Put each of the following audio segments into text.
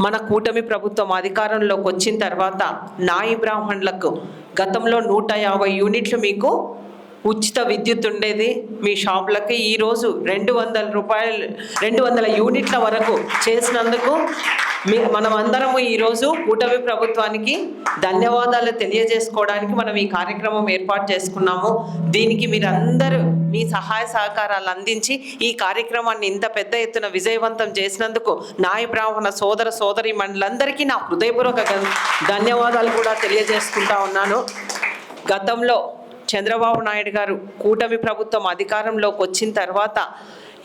మన కూటమి ప్రభుత్వం అధికారంలోకి వచ్చిన తర్వాత నాయి బ్రాహ్మణులకు గతంలో నూట యాభై యూనిట్లు మీకు ఉచిత విద్యుత్ ఉండేది. మీ షాపులకి ఈరోజు రెండు వందల రూపాయలు రెండు వందల యూనిట్ల వరకు చేసినందుకు మీ మనం అందరము ఈరోజు కూటమి ప్రభుత్వానికి ధన్యవాదాలు తెలియజేసుకోవడానికి మనం ఈ కార్యక్రమం ఏర్పాటు చేసుకున్నాము. దీనికి మీరందరూ మీ సహాయ సహకారాలు అందించి ఈ కార్యక్రమాన్ని ఇంత పెద్ద ఎత్తున విజయవంతం చేసినందుకు నాయ బ్రాహ్మణ సోదర సోదరి మండలందరికీ నా హృదయపూర్వక ధన్యవాదాలు కూడా తెలియజేసుకుంటా ఉన్నాను. గతంలో చంద్రబాబు నాయుడు గారు కూటమి ప్రభుత్వం అధికారంలోకి వచ్చిన తర్వాత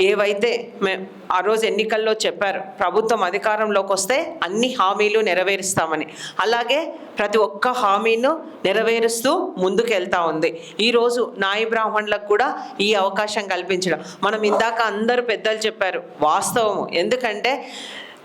ఏవైతే మే ఆ రోజు ఎన్నికల్లో చెప్పారు ప్రభుత్వం అధికారంలోకి వస్తే అన్ని హామీలు నెరవేరుస్తామని. అలాగే ప్రతి ఒక్క హామీను నెరవేరుస్తూ ముందుకెళ్తా ఉంది. ఈరోజు నాయి బ్రాహ్మణులకు కూడా ఈ అవకాశం కల్పించడం. మనం ఇందాక అందరూ పెద్దలు చెప్పారు వాస్తవము. ఎందుకంటే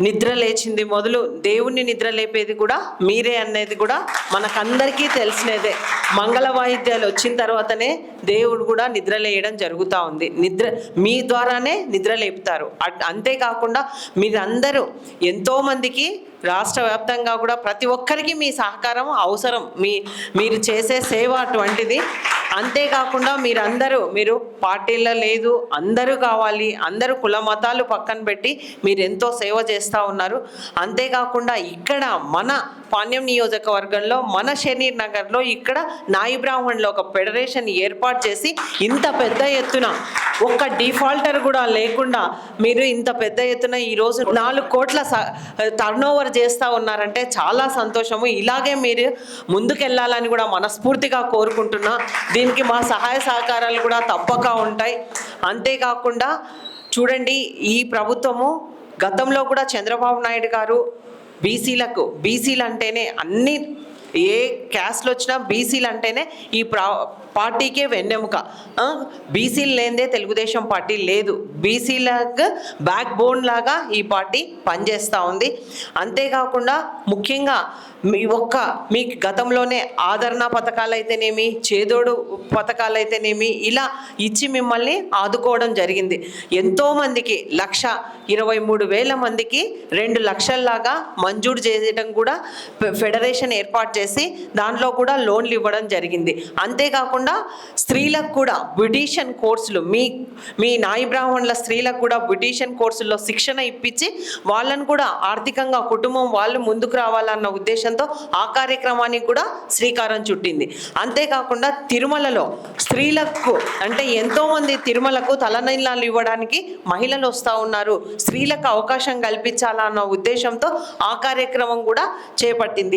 నిద్ర లేచింది మొదలు దేవుణ్ణి నిద్ర లేపేది కూడా మీరే అనేది కూడా మనకందరికీ తెలిసినదే. మంగళ వాయిద్యాలు వచ్చిన తర్వాతనే దేవుడు కూడా నిద్ర లేయడం జరుగుతూ ఉంది. నిద్ర మీ ద్వారానే నిద్ర లేపుతారు. అట్- అంతేకాకుండా మీరందరూ ఎంతోమందికి రాష్ట్ర వ్యాప్తంగా కూడా ప్రతి ఒక్కరికి మీ సహకారం అవసరం. మీ మీరు చేసే సేవ అటువంటిది అంతేకాకుండా మీరందరూ మీరు పార్టీల్లో లేదు అందరూ కావాలి అందరూ కుల మతాలు పక్కన పెట్టి మీరు ఎంతో సేవ చేస్తూ ఉన్నారు. అంతేకాకుండా ఇక్కడ మన పాణ్యం నియోజకవర్గంలో మన షనీర్ నగర్లో ఇక్కడ నాయి బ్రాహ్మణులు ఒక ఫెడరేషన్ ఏర్పాటు చేసి ఇంత పెద్ద ఎత్తున ఒక్క డిఫాల్టర్ కూడా లేకుండా మీరు ఇంత పెద్ద ఎత్తున ఈరోజు నాలుగు కోట్ల టర్న్ ఓవర్ చేస్తూ ఉన్నారంటే చాలా సంతోషము. ఇలాగే మీరు ముందుకెళ్ళాలని కూడా మనస్ఫూర్తిగా కోరుకుంటున్నా. దీనికి మా సహాయ సహకారాలు కూడా తప్పక ఉంటాయి. అంతేకాకుండా చూడండి ఈ ప్రభుత్వము గతంలో కూడా చంద్రబాబు నాయుడు గారు బీసీలకు బీసీలు అంటేనే అన్ని ఏ క్యాస్ట్లు వచ్చినా బీసీలు అంటేనే ఈ ప్రా పార్టీకే వెన్నెముక. బీసీలు లేనిదే తెలుగుదేశం పార్టీ లేదు. బీసీలకు బ్యాక్ బోన్ లాగా ఈ పార్టీ పనిచేస్తూ ఉంది. అంతేకాకుండా ముఖ్యంగా మీ ఒక్క మీ గతంలోనే ఆదరణ పథకాలు అయితేనేమి చేదోడు పథకాలు అయితేనేమి ఇలా ఇచ్చి మిమ్మల్ని ఆదుకోవడం జరిగింది. ఎంతోమందికి లక్ష ఇరవై మూడు వేల మందికి రెండు లక్షల్లాగా మంజూరు చేయడం కూడా ఫెడరేషన్ ఏర్పాటు చేసి దాంట్లో కూడా లోన్లు ఇవ్వడం జరిగింది. అంతేకాకుండా స్త్రీలకు కూడా బ్యూటీషియన్ కోర్సులు మీ మీ నాయి బ్రాహ్మణుల స్త్రీలకు కూడా బ్యూటీషియన్ కోర్సుల్లో శిక్షణ ఇప్పించి వాళ్ళను కూడా ఆర్థికంగా కుటుంబం వాళ్ళు ముందుకు రావాలన్న ఉద్దేశంతో ఆ కార్యక్రమానికి కూడా శ్రీకారం చుట్టింది. అంతేకాకుండా తిరుమలలో స్త్రీలకు అంటే ఎంతోమంది తిరుమలకు తలనీలాలు ఇవ్వడానికి మహిళలు వస్తూ ఉన్నారు. స్త్రీలకు అవకాశం కల్పించాలన్న ఉద్దేశంతో ఆ కార్యక్రమం కూడా చేపట్టింది.